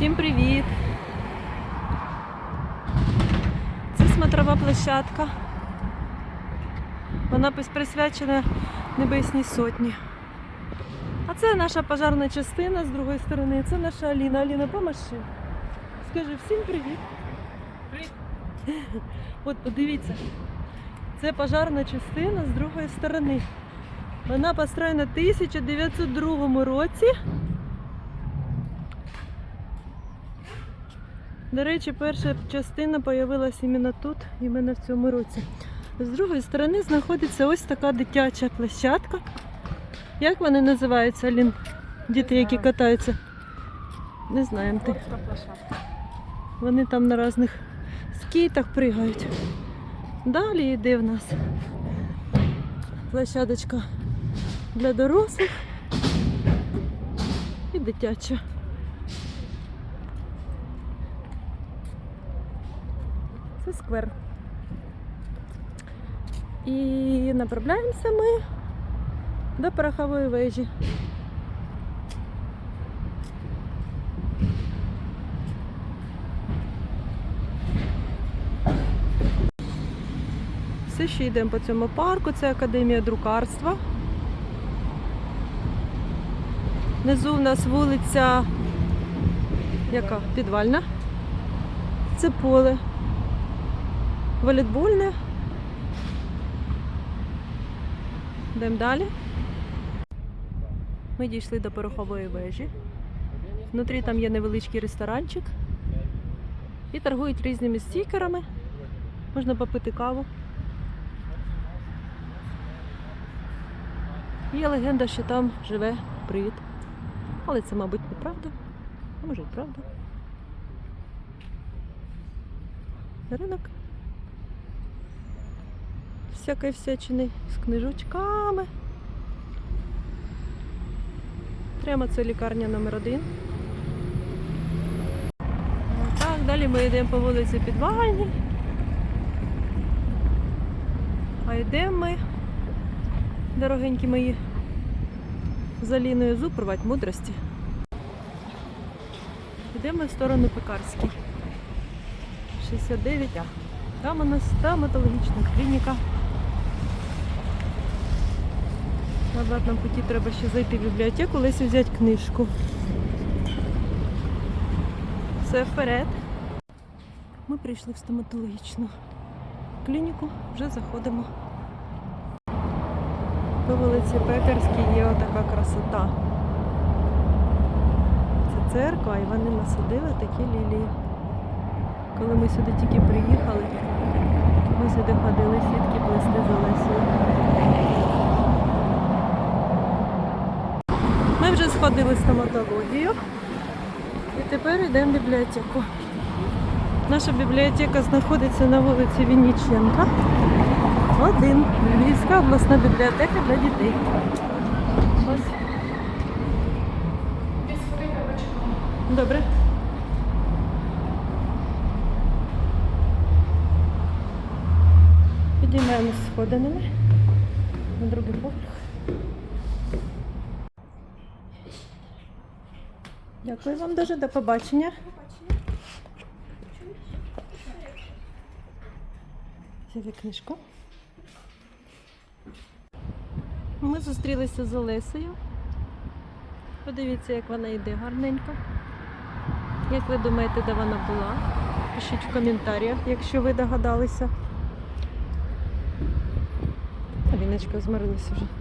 Всім привіт! Це смотрова площадка. Вона присвячена Небесній Сотні. А це наша пожарна частина з другої сторони. Це наша Аліна. Аліна, помаши. Скажи всім привіт. Привіт. От подивіться. Це пожарна частина з другої сторони. Вона построєна в 1902 році. До речі, перша частина з'явилася іменно тут, іменно в цьому році. З другої сторони знаходиться ось така дитяча площадка. Як вони називаються, Алін? Діти, які катаються? Не знаємо ти. Вони там на різних скейтах пригають. Далі йде в нас площадочка для дорослих і дитяча. Це сквер. І направляємося ми до порохової вежі. Все ще йдемо по цьому парку, це Академія друкарства. Внизу в нас вулиця яка? Підвальна. Це поле. Волейбольне. Йдемо далі. Ми дійшли до порохової вежі. Внутрі там є невеличкий ресторанчик. І торгують різними стікерами. Можна попити каву. Є легенда, що там живе привід. Але це, мабуть, неправда. А може і правда. Ринок. Всякої всячини з книжечками. Прямо це лікарня номер один. Так, далі ми йдемо по вулиці Підвальній. А йдемо ми, дорогенькі мої, з Аліною зупровать мудрості. Йдемо в сторону Пекарській. 69А. Там у нас стоматологічна клініка. На обратному путі треба ще зайти в бібліотеку, Лесі взяти книжку. Все вперед. Ми прийшли в стоматологічну клініку, вже заходимо. По вулиці Пекарській є отака красота. Це церква, і вони насадили такі лілії. Коли ми сюди тільки приїхали, ми сюди ходили сітки плести за Лесею. Ми вже сходили стоматологію і тепер йдемо в бібліотеку. Наша бібліотека знаходиться на вулиці Вінниченка. Один. Львівська обласна бібліотека для дітей. Ось. Добре. Підіймаємось сходинами на другий поверх. Дякую вам дуже, до побачення. Взяли книжку. Ми зустрілися з Олесею. Подивіться, як вона йде гарненько. Як ви думаєте, де вона була? Пишіть в коментарях, якщо ви догадалися. Аліночка змирилася вже.